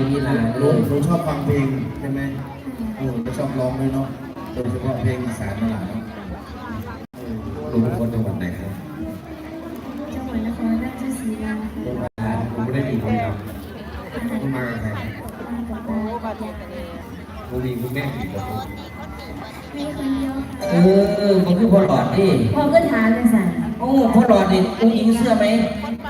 คุณยีราหนูหนูชอบฟังเพลงใช่ไหมเออก็ชอบร้องด้วยเนาะ โดยเฉพาะเพลงอีสานนั่นแหละเนาะเออหนูเป็นคนจังหวัดไหนครับจังหวัดนครราชสีมาค่ะจังหวัดอ่าผมไม่ได้มีคนทำคุณมากับใครมากับตาคุณมีคุณแม่กี่คนมีคนเดียวเอค่ะอมันคือพ่อหลอดดิพ่อก็ถามเลยสั่นโอ้พ่อหลอดดิอุ้งอิงเสื้อไหม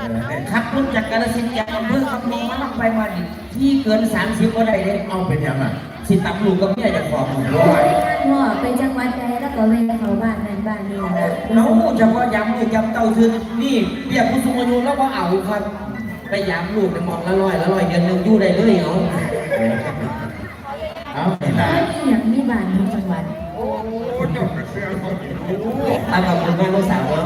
เออขับรถจากกาฬสินธุ์จากอำเภอคำมงมาลงไปมาดิที่เกินสามสิบก็ได้เลยเอาเป็นยังไงสิตับลูกกับเมียจะขอบหนึ่งพ่ร้ออยไปงานพ่อไปจังหวัดใดแล้วก็เวรเขาบ้านนั้นบ้านนี้นะน้องเฉพาะย้ำมือย้ำเต้าคือนี่เรียกผู้สูงอายุแล้วก็เอาครับไปย้ำลูกไปมองละร้อยละร้อยเดือนหนึ่งอยู่ได้เลยเหรอเอาที่ไหนแล้วมีอย่างมีบ้านมีจังหวัดตามขอบคุณมากลูกสาวเนาะ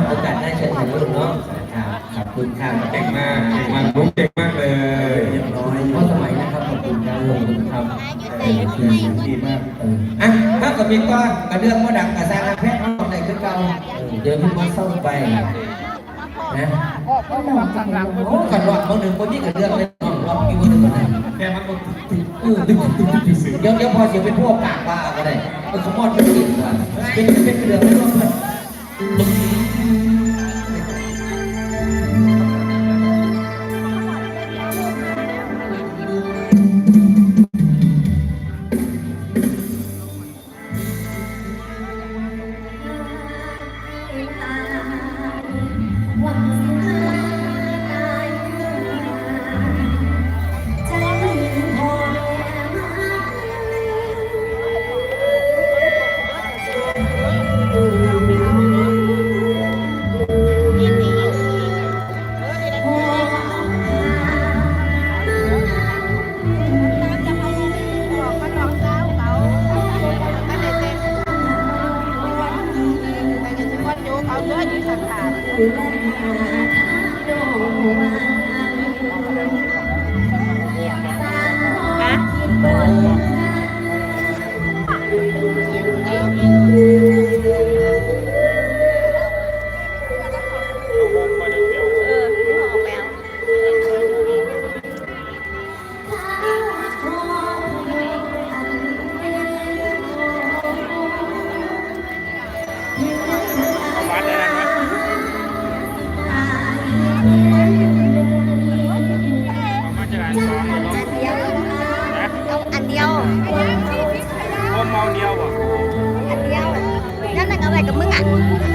คุณครับเก่งมากเก่งมากลูกเก่งมากเลยเรียบร้อยพ่อสมัยนะครับขอบคุณครับขอบคุณครับเออดีมากเอออะถ้ากับมีก้อนกระเรื่องว่าดังกระซางแพทย์เอาไหนคือเก่าเดี๋ยวพี่มาเศร้าไปนะก็หลอกจังหวัดโอ้กันรอบคนหนึ่งคนนี้กับเรื่องเลยน้องรอบอีกคนหนึ่งคนไหนแค่มันก็เออดึงดึงดึงดึงเดี๋ยวเดี๋ยวพอเสียเป็นพวกปากบ้าก็ได้เออขมอดเป็นสิ่งว่าเป็นเป็นเรื่องไม่ต้อง เอาเยอะอยู่สักขาร พวกเมาเดียวบ่อันเ